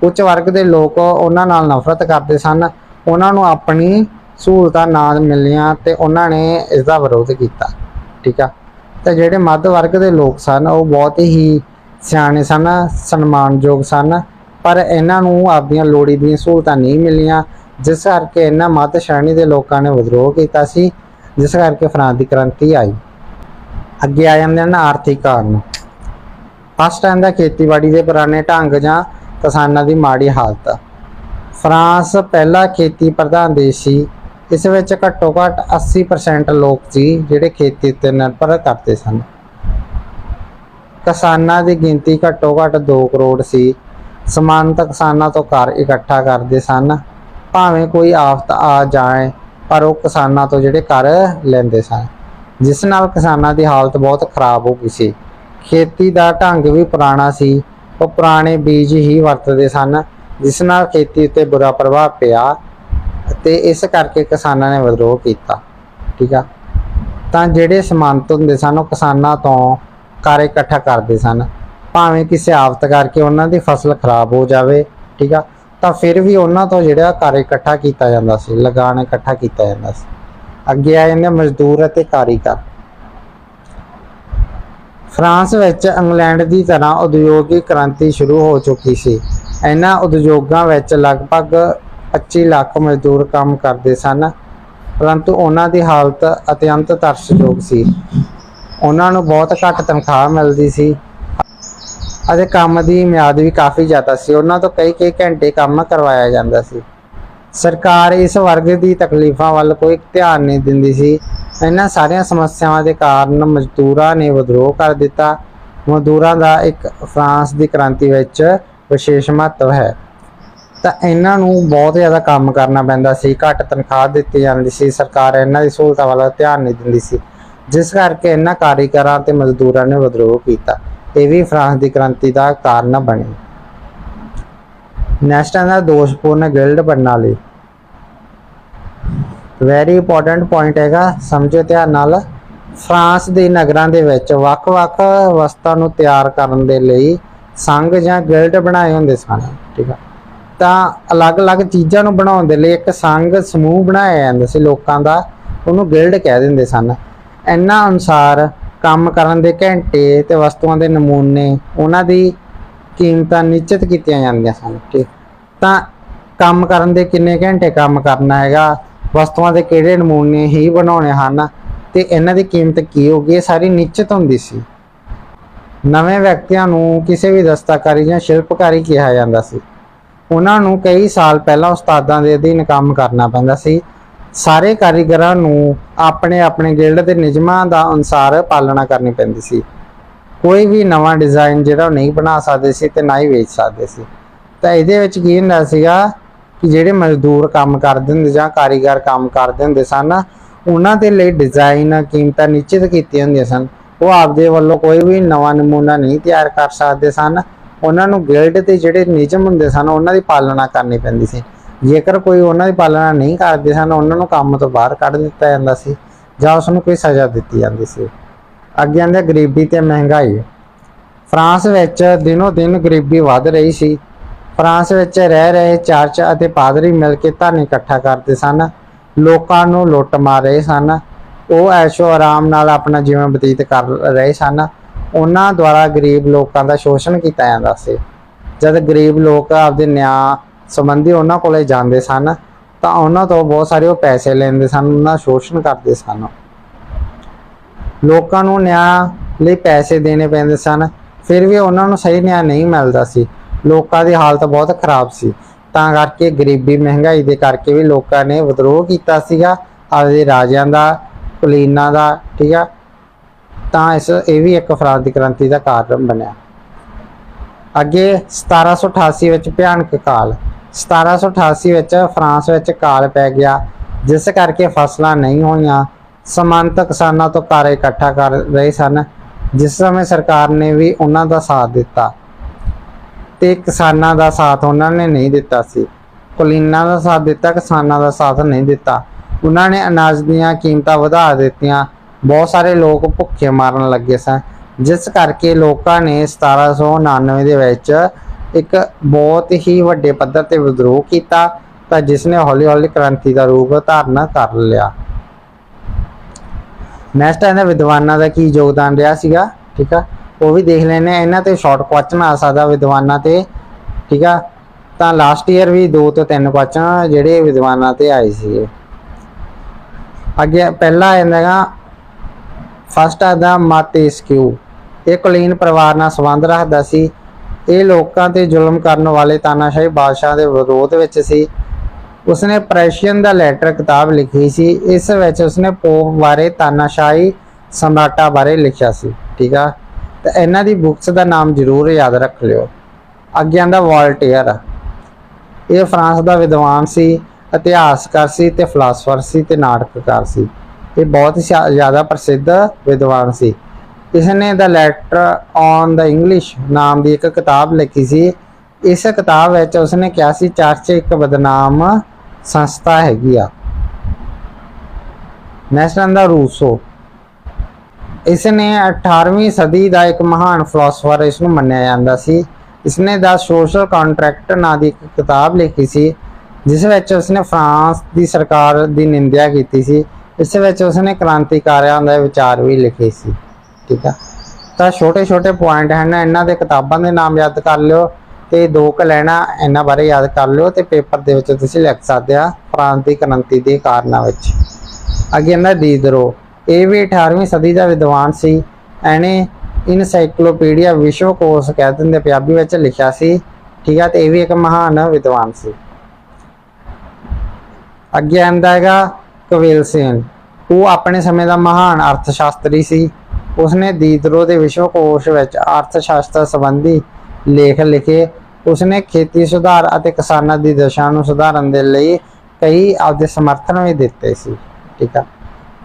ਉੱਚ ਵਰਗ ਦੇ ਲੋਕ ਉਹਨਾਂ ਨਾਲ ਨਫ਼ਰਤ ਕਰਦੇ ਸਨ। ਉਹਨਾਂ ਨੂੰ ਆਪਣੀ ਸਹੂਲਤਾਂ ਨਾ ਮਿਲੀਆਂ ਤੇ ਉਹਨਾਂ ਨੇ ਇਸ ਦਾ ਵਿਰੋਧ ਕੀਤਾ। ਠੀਕ ਆ? ਤੇ ਜਿਹੜੇ ਮੱਧ ਵਰਗ ਦੇ ਲੋਕ ਸਨ, ਉਹ ਬਹੁਤ ਹੀ ਸਿਆਣੇ ਸਨ, ਸਨਮਾਨਯੋਗ ਸਨ, ਪਰ ਇਹਨਾਂ ਨੂੰ ਆਪਦੀਆਂ ਲੋੜੀਂਦੀਆਂ ਸਹੂਲਤਾਂ ਨਹੀਂ ਮਿਲੀਆਂ, ਜਿਸ ਕਰਕੇ ਇਹਨਾਂ ਮੱਧ ਸ਼੍ਰੇਣੀ ਦੇ ਲੋਕਾਂ ਨੇ ਵਿਦਰੋਹ ਕੀਤਾ ਸੀ। ਜਿਸ ਕਰਕੇ ਫਰਾਂਸ ਦੀ ਕ੍ਰਾਂਤੀ ਆਈ। ਅੱਗੇ ਆ ਜਾਂਦੇ ਹਨ ਆਰਥਿਕ ਕਾਰਨ। ਫਸਟ ਆਂਦਾ ਖੇਤੀਬਾੜੀ ਦੇ ਪੁਰਾਣੇ ਢੰਗ ਜਾਂ ਕਿਸਾਨਾਂ ਦੀ ਮਾੜੀ ਹਾਲਤ। ਫਰਾਂਸ ਪਹਿਲਾ ਖੇਤੀ ਪ੍ਰਧਾਨ ਦੇਸ਼ ਸੀ। ਇਸ ਵਿੱਚ ਘੱਟੋ ਘੱਟ 80% ਲੋਕ ਸੀ ਜਿਹੜੇ ਖੇਤੀ ਉੱਤੇ ਨਿਰਭਰ ਕਰਦੇ ਸਨ। ਕਿਸਾਨਾਂ ਦੀ ਗਿਣਤੀ ਘੱਟੋ ਘੱਟ 2 ਕਰੋੜ ਸੀ। ਸਮਾਨਤ ਕਿਸਾਨਾਂ ਤੋਂ ਕਰ ਇਕੱਠਾ ਕਰਦੇ ਸਨ। ਭਾਵੇਂ ਕੋਈ ਆਫਤ ਆ ਜਾਏ ਪਰ ਉਹ ਕਿਸਾਨਾਂ ਤੋਂ ਜਿਹੜੇ ਕਰ ਲੈਂਦੇ ਸਨ, ਜਿਸ ਨਾਲ ਕਿਸਾਨਾਂ ਦੀ ਹਾਲਤ ਬਹੁਤ ਖਰਾਬ ਹੋ ਗਈ ਸੀ। ਖੇਤੀ ਦਾ ਢੰਗ ਵੀ ਪੁਰਾਣਾ ਸੀ, ਉਹ ਪੁਰਾਣੇ ਬੀਜ ਹੀ ਵਰਤਦੇ ਸਨ, ਜਿਸ ਨਾਲ ਖੇਤੀ ਉੱਤੇ ਬੁਰਾ ਪ੍ਰਭਾਵ ਪਿਆ ਤੇ ਇਸ ਕਰਕੇ ਕਿਸਾਨਾਂ ਨੇ ਵਿਦਰੋਹ ਕੀਤਾ। ਠੀਕ ਆ? ਤਾਂ ਜਿਹੜੇ ਸਮਾਨਤ ਹੁੰਦੇ ਸਨ, ਉਹ ਕਿਸਾਨਾਂ ਤੋਂ ਕਰ ਇਕੱਠਾ ਕਰਦੇ ਸਨ। ਭਾਵੇਂ ਕਿਸੇ ਆਫਤ ਕਰਕੇ ਉਹਨਾਂ ਦੀ ਫਸਲ ਖਰਾਬ ਹੋ ਜਾਵੇ, ਠੀਕ ਆ? ਤਾਂ ਫਿਰ ਵੀ ਉਹਨਾਂ ਤੋਂ ਜਿਹੜਾ ਘਰ ਇਕੱਠਾ ਕੀਤਾ ਜਾਂਦਾ ਸੀ, ਲਗਾਨ ਇਕੱਠਾ ਕੀਤਾ ਜਾਂਦਾ ਸੀ। ਅੱਗੇ ਆ ਜਾਂਦੇ ਮਜ਼ਦੂਰ ਅਤੇ ਕਾਰੀਗਰ। ਫਰਾਂਸ ਵਿੱਚ ਇੰਗਲੈਂਡ ਦੀ ਤਰ੍ਹਾਂ ਉਦਯੋਗਿਕ ਕ੍ਰਾਂਤੀ ਸ਼ੁਰੂ ਹੋ ਚੁੱਕੀ ਸੀ। ਇਹਨਾਂ ਉਦਯੋਗਾਂ ਵਿੱਚ ਲਗਭਗ 25 ਲੱਖ ਮਜ਼ਦੂਰ ਕੰਮ ਕਰਦੇ ਸਨ, ਪਰੰਤੂ ਉਹਨਾਂ ਦੀ ਹਾਲਤ ਅਤਿਅੰਤ ਤਰਸਯੋਗ ਸੀ। ਉਹਨਾਂ ਨੂੰ ਬਹੁਤ ਘੱਟ ਤਨਖਾਹ ਮਿਲਦੀ ਸੀ। ਅਤੇ ਕੰਮ ਦੀ ਮਿਆਦ ਵੀ ਕਾਫੀ ਜ਼ਿਆਦਾ ਸੀ। ਉਹਨਾਂ ਤੋਂ ਕਈ ਕਈ ਘੰਟੇ ਕੰਮ ਕਰਵਾਇਆ ਜਾਂਦਾ ਸੀ। ਸਰਕਾਰ ਇਸ ਵਰਗ ਦੀ ਤਕਲੀਫਾਂ ਵੱਲ ਕੋਈ ਧਿਆਨ ਨਹੀਂ ਦਿੰਦੀ ਸੀ। ਇਹਨਾਂ ਸਾਰੀਆਂ ਸਮੱਸਿਆਵਾਂ ਦੇ ਕਾਰਨ ਮਜ਼ਦੂਰਾਂ ਨੇ ਵਿਦਰੋਹ ਕਰ ਦਿੱਤਾ। ਮਜ਼ਦੂਰਾਂ ਦਾ ਇੱਕ ਫਰਾਂਸ ਦੀ ਕ੍ਰਾਂਤੀ ਵਿੱਚ ਵਿਸ਼ੇਸ਼ ਮਹੱਤਵ ਹੈ। ਤਾਂ ਇਹਨਾਂ ਨੂੰ ਬਹੁਤ ਜ਼ਿਆਦਾ ਕੰਮ ਕਰਨਾ ਪੈਂਦਾ ਸੀ। ਘੱਟ ਤਨਖਾਹ ਦਿੱਤੀ ਜਾਂਦੀ ਸੀ। ਸਰਕਾਰ ਇਹਨਾਂ ਦੀ ਸਹੂਲਤਾਂ ਵੱਲ ਧਿਆਨ ਨਹੀਂ ਦਿੰਦੀ ਸੀ। ਜਿਸ ਕਰਕੇ ਇਹਨਾਂ ਕਾਰੀਗਰਾਂ ਤੇ ਮਜ਼ਦੂਰਾਂ ਨੇ ਵਿਦਰੋਹ ਕੀਤਾ। ਇਹ ਵੀ ਫਰਾਂਸ ਦੀ ਕ੍ਰਾਂਤੀ ਦਾ ਕਾਰਨ ਬਣੇ। ਨੈਕਸਟ ਆਂਦਾ ਦੋਸ਼ਪੂਰਨ ਗਿਲਡ ਪ੍ਰਣਾਲੀ। ਵੈਰੀ ਇੰਪੋਰਟੈਂਟ ਪੁਆਇੰਟ ਹੈਗਾ, ਸਮਝੋ ਧਿਆਨ ਨਾਲ। ਫਰਾਂਸ ਦੇ ਨਗਰਾਂ ਦੇ ਵਿੱਚ ਵੱਖ-ਵੱਖ ਵਸਤਾਂ ਨੂੰ ਤਿਆਰ ਕਰਨ ਦੇ ਲਈ ਸੰਘ ਜਾਂ ਗਿਲਡ ਬਣਾਏ ਹੁੰਦੇ ਸਨ, ਠੀਕ ਆ। ਤਾਂ ਅਲੱਗ-ਅਲੱਗ ਚੀਜ਼ਾਂ ਨੂੰ ਬਣਾਉਣ ਦੇ ਲਈ ਇੱਕ ਸੰਘ ਸਮੂਹ ਬਣਾਇਆ ਜਾਂਦਾ ਸੀ ਲੋਕਾਂ ਦਾ, ਉਹਨੂੰ ਗਿਲਡ ਕਹਿ ਦਿੰਦੇ ਸਨ। ਇਹਨਾਂ ਅਨੁਸਾਰ ਕੰਮ ਕਰਨ ਦੇ ਘੰਟੇ ਤੇ ਵਸਤੂਆਂ ਦੇ ਨਮੂਨੇ, ਉਹਨਾਂ ਦੀ ਕੀਮਤਾਂ ਨਿਸ਼ਚਿਤ ਕੀਤੀਆਂ ਜਾਂਦੀਆਂ ਸਨ, ਠੀਕ। ਤਾਂ ਕੰਮ ਕਰਨ ਦੇ ਕਿੰਨੇ ਘੰਟੇ ਕੰਮ ਕਰਨਾ ਹੈਗਾ? ਵਸਤੂਆਂ ਦੇ ਕਿਹੜੇ ਨਮੂਨੇ ਹੀ ਬਣਾਉਣੇ ਹਨ? ਤੇ ਇਹਨਾਂ ਦੀ ਕੀਮਤ ਕੀ ਹੋਗੀ ਇਹ ਸਾਰੀ ਨਿਸ਼ਚਿਤ ਹੁੰਦੀ ਸੀ। ਨਵੇਂ ਵਿਅਕਤੀਆਂ ਨੂੰ ਕਿਸੇ ਵੀ ਦਸਤਾਕਾਰੀ ਜਾਂ ਸ਼ਿਲਪਕਾਰੀ ਕਿਹਾ ਜਾਂਦਾ ਸੀ। ਉਹਨਾਂ ਨੂੰ ਕਈ ਸਾਲ ਪਹਿਲਾਂ ਉਸਤਾਦਾਂ ਦੇ ਅਧੀਨ ਕੰਮ ਕਰਨਾ ਪੈਂਦਾ ਸੀ। ਸਾਰੇ ਕਾਰੀਗਰਾਂ ਨੂੰ ਆਪਣੇ ਆਪਣੇ ਗਿਲਡ ਦੇ ਨਿਯਮਾਂ ਦਾ ਅਨੁਸਾਰ ਪਾਲਣਾ ਕਰਨੀ ਪੈਂਦੀ ਸੀ। ਕੋਈ ਵੀ ਨਵਾਂ ਡਿਜ਼ਾਈਨ ਜਿਹੜਾ ਉਹ ਨਹੀਂ ਬਣਾ ਸਕਦੇ ਸੀ ਤੇ ਨਾ ਹੀ ਵੇਚ ਸਕਦੇ ਸੀ। ਤਾਂ ਇਹਦੇ ਵਿੱਚ ਕੀ ਹੁੰਦਾ ਸੀਗਾ ਕਿ ਜਿਹੜੇ ਮਜ਼ਦੂਰ ਕੰਮ ਕਰਦੇ ਹੁੰਦੇ ਜਾਂ ਕਾਰੀਗਰ ਕੰਮ ਕਰਦੇ ਹੁੰਦੇ ਸਨ, ਉਹਨਾਂ ਦੇ ਲਈ ਡਿਜ਼ਾਈਨ ਕੀਮਤਾਂ ਨਿਸ਼ਚਿਤ ਕੀਤੀਆਂ ਹੁੰਦੀਆਂ ਸਨ। ਉਹ ਆਪਦੇ ਵੱਲੋਂ ਕੋਈ ਵੀ ਨਵਾਂ ਨਮੂਨਾ ਨਹੀਂ ਤਿਆਰ ਕਰ ਸਕਦੇ ਸਨ। ਉਹਨਾਂ ਨੂੰ ਗਿਲਡ ਦੇ ਜਿਹੜੇ ਨਿਯਮ ਹੁੰਦੇ ਸਨ, ਉਹਨਾਂ ਦੀ ਪਾਲਣਾ ਕਰਨੀ ਪੈਂਦੀ ਸੀ। ਜੇਕਰ ਕੋਈ ਉਹਨਾਂ ਦੀ ਪਾਲਣਾ ਨਹੀਂ ਕਰਦੇ ਸਨ, ਉਹਨਾਂ ਨੂੰ ਕੰਮ ਤੋਂ ਬਾਹਰ ਕੱਢ ਦਿੱਤਾ ਜਾਂਦਾ ਸੀ ਜਾਂ ਉਸ ਨੂੰ ਕੋਈ ਸਜ਼ਾ ਦਿੱਤੀ ਜਾਂਦੀ ਸੀ। ਅੱਗੇ ਆਂਦੇ, ਗਰੀਬੀ ਤੇ ਮਹਿੰਗਾਈ। ਫਰਾਂਸ ਵਿੱਚ ਦਿਨੋ ਦਿਨ ਗਰੀਬੀ ਵੱਧ ਰਹੀ ਸੀ। ਫਰਾਂਸ ਵਿੱਚ ਰਹਿ ਰਹੇ ਚਰਚ ਅਤੇ ਪਾਦਰੀ ਮਿਲ ਕੇ ਧਨ ਇਕੱਠਾ ਕਰਦੇ ਸਨ। ਲੋਕਾਂ ਨੂੰ ਲੁੱਟ ਮਾਰ ਰਹੇ ਸਨ। ਉਹ ਐਸ਼ੋ ਆਰਾਮ ਨਾਲ ਆਪਣਾ ਜੀਵਨ ਬਤੀਤ ਕਰ ਰਹੇ ਸਨ। ਉਹਨਾਂ ਦੁਆਰਾ ਗਰੀਬ ਲੋਕਾਂ ਦਾ ਸ਼ੋਸ਼ਣ ਕੀਤਾ ਜਾਂਦਾ ਸੀ। ਜਦ ਗਰੀਬ ਲੋਕ ਆਪਦੇ ਨਿਆਂ ਸੰਬੰਧੀ ਉਹਨਾਂ ਕੋਲੇ ਜਾਂਦੇ ਸਨ, ਤਾਂ ਉਹਨਾਂ ਤੋਂ ਬਹੁਤ ਸਾਰੇ ਉਹ ਪੈਸੇ ਲੈਂਦੇ ਸਨ, ਉਹਨਾਂ ਦਾ ਸ਼ੋਸ਼ਣ ਕਰਦੇ ਸਨ। ਲੋਕਾਂ ਨੂੰ ਨਿਆਂ ਲਈ ਪੈਸੇ ਦੇਣੇ ਪੈਂਦੇ ਸਨ, ਫਿਰ ਵੀ ਉਹਨਾਂ ਨੂੰ ਸਹੀ ਨਿਆਂ ਨਹੀਂ ਮਿਲਦਾ ਸੀ। ਲੋਕਾਂ ਦੀ ਹਾਲਤ ਬਹੁਤ ਖਰਾਬ ਸੀ। ਤਾਂ ਕਰਕੇ ਗਰੀਬੀ ਮਹਿੰਗਾਈ ਦੇ ਕਰਕੇ ਵੀ ਲੋਕਾਂ ਨੇ ਵਿਦਰੋਹ ਕੀਤਾ ਸੀਗਾ, ਆਪਦੇ ਰਾਜਿਆਂ ਦਾ, ਕੁਲੀਨਾਂ ਦਾ, ਠੀਕ ਆ? ਤਾਂ ਇਸ, ਇਹ ਵੀ ਇੱਕ ਫਰਾਂਸ ਕ੍ਰਾਂਤੀ ਦਾ ਕਾਰਨ ਬਣਿਆ। ਅੱਗੇ 1788 ਵਿੱਚ ਭਿਆਨਕ ਕਾਲ। 1788 ਵਿੱਚ ਫਰਾਂਸ ਵਿੱਚ ਕਾਲ ਪੈ ਗਿਆ, ਜਿਸ ਕਰਕੇ ਫਸਲਾਂ ਨਹੀਂ ਹੋਈਆਂ। ਸਮਾਨਤ ਕਿਸਾਨਾਂ ਤੋਂ ਕਾਰੇ ਇਕੱਠਾ ਕਰ ਰਹੇ ਸਨ, ਜਿਸ ਸਮੇਂ ਸਰਕਾਰ ਨੇ ਵੀ ਉਹਨਾਂ ਦਾ ਸਾਥ ਦਿੱਤਾ ਤੇ ਕਿਸਾਨਾਂ ਦਾ ਸਾਥ ਉਹਨਾਂ ਨੇ ਨਹੀਂ ਦਿੱਤਾ ਸੀ। ਕੁਲੀਨਾਂ ਦਾ ਸਾਥ ਦਿੱਤਾ, ਕਿਸਾਨਾਂ ਦਾ ਸਾਥ ਨਹੀਂ ਦਿੱਤਾ। ਉਹਨਾਂ ਨੇ ਅਨਾਜ ਦੀਆਂ ਕੀਮਤਾਂ ਵਧਾ ਦਿੱਤੀਆਂ। ਬਹੁਤ ਸਾਰੇ ਲੋਕ ਭੁੱਖੇ ਮਾਰਨ ਲੱਗੇ ਸਨ, ਜਿਸ ਕਰਕੇ ਲੋਕਾਂ ਨੇ 1799 ਦੇ ਵਿੱਚ ਇੱਕ ਬਹੁਤ ਹੀ ਵੱਡੇ ਪੱਧਰ ਤੇ ਵਿਦਰੋਹ ਕੀਤਾ ਤਾਂ ਜਿਸ ਨੇ ਹੌਲੀ-ਹੌਲੀ ਕ੍ਰਾਂਤੀ ਦਾ ਰੂਪ ਧਾਰਨ ਕਰ ਲਿਆ। ਨੈਕਸਟ ਇਹਦਾ ਵਿਦਵਾਨਾਂ ਦਾ ਕੀ ਯੋਗਦਾਨ ਰਿਹਾ ਸੀਗਾ? ਠੀਕ ਆ? ਉਹ ਵੀ ਦੇਖ ਲੈਨੇ ਆ ਇਹਨਾਂ ਤੇ ਸ਼ਾਰਟ ਕੁਐਸਚਨ ਆ ਸਕਦਾ ਵਿਦਵਾਨਾਂ ਤੇ। ਠੀਕ ਆ? ਤਾਂ ਲਾਸਟ ਈਅਰ ਵੀ ਦੋ ਤੋਂ ਤਿੰਨ ਕੁਐਸਚਨ ਜਿਹੜੇ ਵਿਦਵਾਨਾਂ ਤੇ ਆਏ ਸੀਗੇ। ਅੱਗੇ ਪਹਿਲਾ ਆਂਦਾਗਾ ਫਸਟ ਆ ਆਦਾ ਮਾਤੇਸਕਿਊ ਇਹ ਕੁਲੀਨ ਪਰਿਵਾਰ ਨਾਲ ਸੰਬੰਧ ਰੱਖਦਾ ਸੀ। ਇਹ ਲੋਕਾਂ ਤੇ ਜ਼ੁਲਮ ਕਰਨ ਵਾਲੇ ਤਾਨਾਸ਼ਾਹੀ ਬਾਦਸ਼ਾਹ ਦੇ ਵਿਰੋਧ ਵਿੱਚ ਸੀ। ਉਸਨੇ ਪ੍ਰੈਸ਼ੀਅਨ ਦਾ ਲੈਟਰ ਕਿਤਾਬ ਲਿਖੀ ਸੀ। ਇਸ ਵਿੱਚ ਉਸਨੇ ਪੋਪ ਬਾਰੇ ਤਾਨਾਸ਼ਾਹੀ ਸਮਰਾਟਾਂ ਬਾਰੇ ਲਿਖਿਆ ਸੀ। ਠੀਕ ਆ? ਤਾਂ ਇਹਨਾਂ ਦੀ ਬੁੱਕਸ ਦਾ ਨਾਮ ਜ਼ਰੂਰ ਯਾਦ ਰੱਖ ਲਿਓ। ਅੱਗੇ ਆਂਦਾ ਵਾਲਟੇਅਰ ਇਹ ਫਰਾਂਸ ਦਾ ਵਿਦਵਾਨ ਸੀ, ਇਤਿਹਾਸਕਾਰ ਸੀ ਤੇ ਫਲਾਸਫਰ ਸੀ ਤੇ ਨਾਟਕਕਾਰ ਸੀ। ਇਹ ਬਹੁਤ ਹੀ ਜ਼ਿਆਦਾ ਪ੍ਰਸਿੱਧ ਵਿਦਵਾਨ ਸੀ। ਇਸਨੇ the letter on the English ਨਾਮ ਦੀ ਇੱਕ ਕਿਤਾਬ ਲਿਖੀ ਸੀ। ਇਸ ਕਿਤਾਬ ਵਿੱਚ ਉਸਨੇ ਕਿਹਾ ਸੀ, ਚਰਚ ਇੱਕ ਬਦਨਾਮ ਸੰਸਥਾ ਹੈਗੀ ਆ। ਨੈਸ਼ਨਲ ਦਾ ਰੂਸੋ। ਇਸ 18ਵੀਂ ਸਦੀ ਦਾ ਇੱਕ ਮਹਾਨ ਫਿਲਾਸਫਰ ਇਸ ਨੂੰ ਮੰਨਿਆ ਜਾਂਦਾ ਸੀ। ਇਸਨੇ ਦਾ ਸੋਸ਼ਲ ਕੰਟਰੈਕਟ ਨਾਂ ਦੀ ਇੱਕ ਕਿਤਾਬ ਲਿਖੀ ਸੀ, ਜਿਸ ਵਿੱਚ ਉਸਨੇ ਫਰਾਂਸ ਦੀ ਸਰਕਾਰ ਦੀ ਨਿੰਦਿਆ ਕੀਤੀ ਸੀ। ਇਸ ਵਿੱਚ ਉਸਨੇ ਕ੍ਰਾਂਤੀਕਾਰੀਆਂ ਦੇ ਵਿਚਾਰ ਵੀ ਲਿਖੇ ਸੀ। ਠੀਕ ਆ? ਤਾਂ ਛੋਟੇ ਛੋਟੇ ਪੁਆਇੰਟ ਹਨ, ਇਹਨਾਂ ਦੇ ਕਿਤਾਬਾਂ ਦੇ ਨਾਮ ਯਾਦ ਕਰ ਲਿਓ ਤੇ ਦੋ ਕ ਲੈਣਾ ਇਹਨਾਂ ਬਾਰੇ ਯਾਦ ਕਰ ਲਿਓ ਤੇ ਪੇਪਰ ਦੇ ਵਿੱਚ ਤੁਸੀਂ ਲਿਖ ਸਕਦੇ ਆ ਫਰਾਂਸ ਕ੍ਰਾਂਤੀ ਦੇ ਕਾਰਨਾਂ ਵਿੱਚ। ਅੱਗੇ ਇਹਨਾਂ ਦੀਦਰੋ ਇਹ ਵੀ 18ਵੀਂ ਸਦੀ ਦਾ ਵਿਦਵਾਨ ਸੀ। ਐਨੇ ਇਨਸਾਈਕਲੋਪੀਡੀਆ ਵਿਸ਼ਵ ਵਿਸ਼ਵਕੋਸ਼ ਕਹਿ ਦਿੰਦੇ, ਪੰਜਾਬੀ ਵਿੱਚ ਲਿਖਿਆ ਸੀ। ਠੀਕ ਆ, ਤੇ ਇਹ ਵੀ ਇੱਕ ਮਹਾਨ ਵਿਦਵਾਨ ਸੀ। ਅੱਗੇ ਆਂਦਾ ਹੈਗਾ ਕਵਿਲ ਸੇਨ। ਉਹ ਆਪਣੇ ਸਮੇਂ ਦਾ ਮਹਾਨ ਅਰਥ ਸ਼ਾਸਤਰੀ ਸੀ। ਉਸਨੇ ਦੀਦਰੋ ਦੇ ਵਿਸ਼ਵਕੋਸ਼ ਵਿੱਚ ਅਰਥ ਸ਼ਾਸਤਰ ਸੰਬੰਧੀ ਲੇਖ ਲਿਖੇ। ਉਸਨੇ ਖੇਤੀ ਸੁਧਾਰ ਅਤੇ ਕਿਸਾਨਾਂ ਦੀ ਦਸ਼ਾ ਨੂੰ ਸੁਧਾਰਨ ਦੇ ਲਈ ਕਈ ਆਪਦੇ ਸਮਰਥਨ ਵੀ ਦਿੱਤੇ ਸੀ। ਠੀਕ ਆ।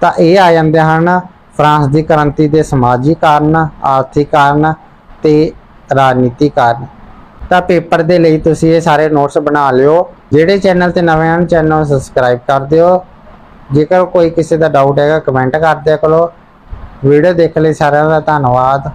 ਤਾਂ ਇਹ ਆ ਜਾਂਦੇ ਹਨ, ਫਰਾਂਸ ਦੀ ਕ੍ਰਾਂਤੀ ਦੇ ਸਮਾਜੀ ਕਾਰਨ, ਆਰਥਿਕ ਕਾਰਨ ਤੇ ਰਾਜਨੀਤੀ ਕਾਰਨ। ਤਾਂ ਪੇਪਰ ਦੇ ਲਈ ਤੁਸੀਂ ਇਹ ਸਾਰੇ ਨੋਟਸ ਬਣਾ ਲਿਓ। ਜਿਹੜੇ ਚੈਨਲ ਤੇ ਨਵੇਂ ਹਨ, ਚੈਨਲ ਨੂੰ ਸਬਸਕ੍ਰਾਈਬ ਕਰ ਦਿਓ। ਜੇਕਰ ਕੋਈ ਕਿਸੇ ਦਾ ਡਾਊਟ ਹੈਗਾ ਕਮੈਂਟ ਕਰ ਦਿਆ ਕਰੋ। ਵੀਡੀਓ ਦੇਖਣ ਲਈ ਸਾਰਿਆਂ ਦਾ ਧੰਨਵਾਦ।